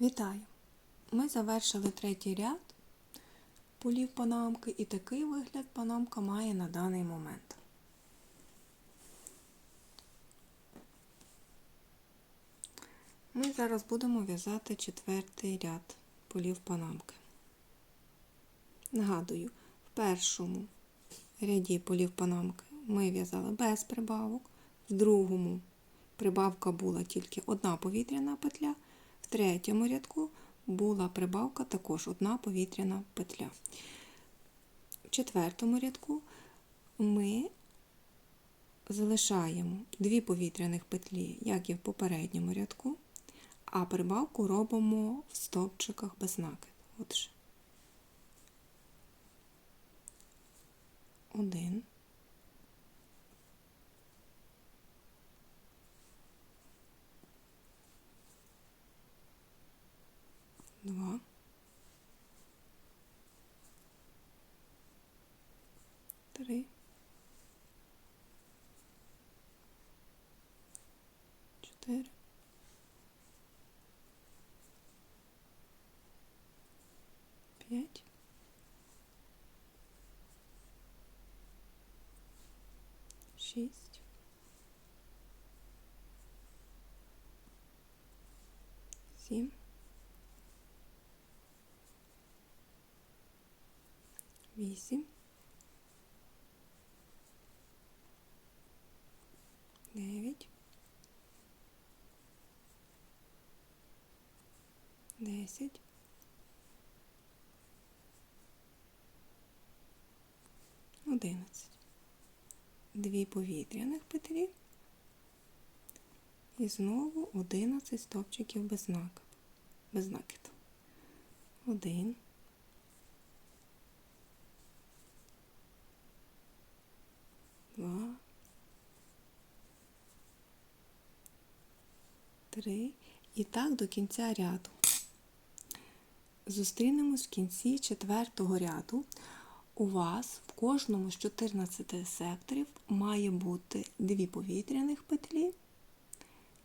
Вітаю! Ми завершили третій ряд полів панамки і такий вигляд панамка має на даний момент. Ми зараз будемо в'язати четвертий ряд полів панамки. Нагадую, в першому ряді полів панамки ми в'язали без прибавок, в другому прибавка була тільки одна повітряна петля, третьому рядку була прибавка також одна повітряна петля. В четвертому рядку ми залишаємо дві повітряних петлі, як і в попередньому рядку, а прибавку робимо в стовпчиках без накиду. Отже, один. Два. Три. Чотири. П'ять. Шість. Сім. Вісім. Дев'ять. Десять. Одинадцять. Дві повітряних петлі. І знову одинадцять стовпчиків без накиду. Без накиду. Один. Два. Три. І так до кінця ряду. Зустрінемось в кінці четвертого ряду. У вас в кожному з 14 секторів має бути дві повітряних петлі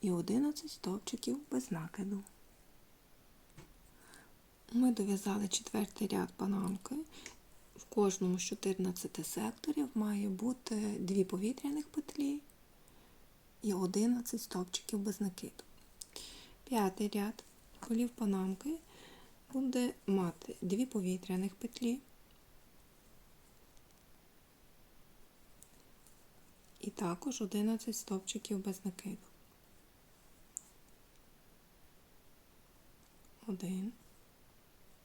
і 11 стовпчиків без накиду. Ми дов'язали четвертий ряд панамки. Кожному з 14 секторів має бути дві повітряних петлі і 11 стовпчиків без накиду. П'ятий ряд полів панамки буде мати дві повітряних петлі і також 11 стовпчиків без накиду. Один.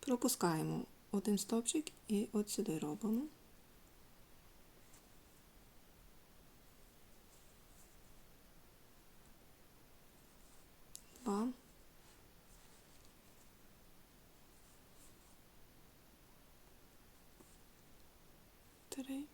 Пропускаємо один стовпчик і от сюди робимо. Два. Три.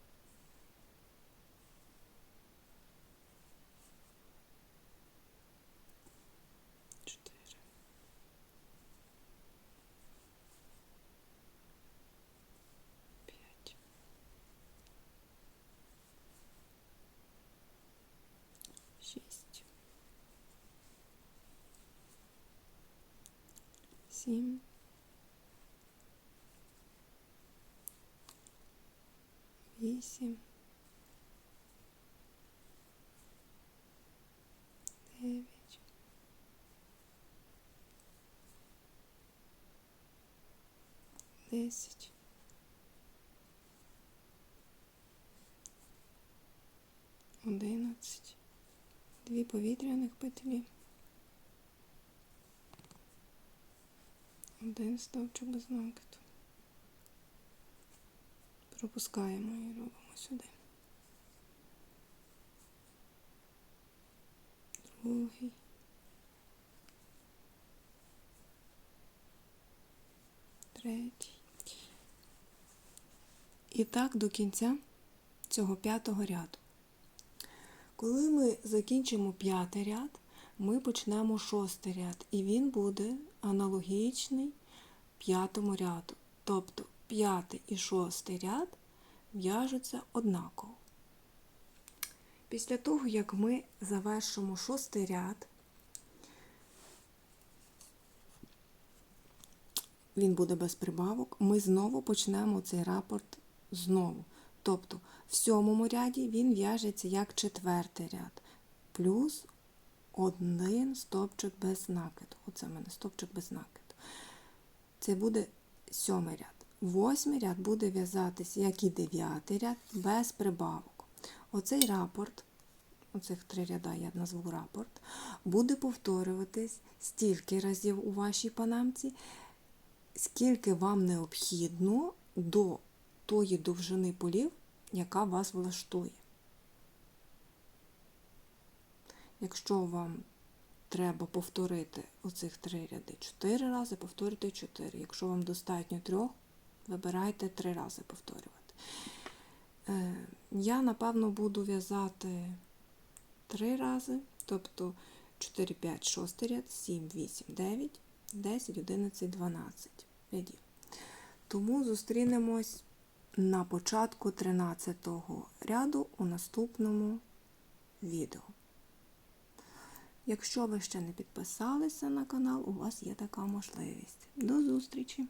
Сім. Вісім. Дев'ять. Десять. Одинадцять. Дві повітряних петлі. Один стовпчик без накиду. Пропускаємо і робимо сюди. Другий. Третій. І так до кінця цього п'ятого ряду. Коли ми закінчимо п'ятий ряд, ми почнемо шостий ряд, і він буде аналогічний п'ятому ряду. Тобто п'ятий і шостий ряд в'яжуться однаково. Після того, як ми завершимо шостий ряд, він буде без прибавок, ми знову почнемо цей рапорт знову. Тобто в сьомому ряді він в'яжеться як четвертий ряд, плюс один стовпчик без накиду. Оце в мене стовпчик без накиду. Це буде сьомий ряд. Восьмий ряд буде в'язатися, як і дев'ятий ряд, без прибавок. Оцей рапорт, оцих три ряда я назву рапорт, буде повторюватись стільки разів у вашій панамці, скільки вам необхідно до тої довжини полів, яка вас влаштує. Якщо вам треба повторити оцих три ряди чотири рази, повторюйте чотири. Якщо вам достатньо трьох, вибирайте три рази повторювати. Е, Я, напевно, буду в'язати три рази, тобто 4, 5, 6 ряд, 7, 8, 9, 10, 11, 12 рядів. Тому зустрінемось на початку 13 ряду у наступному відео. Якщо ви ще не підписалися на канал, у вас є така можливість. До зустрічі!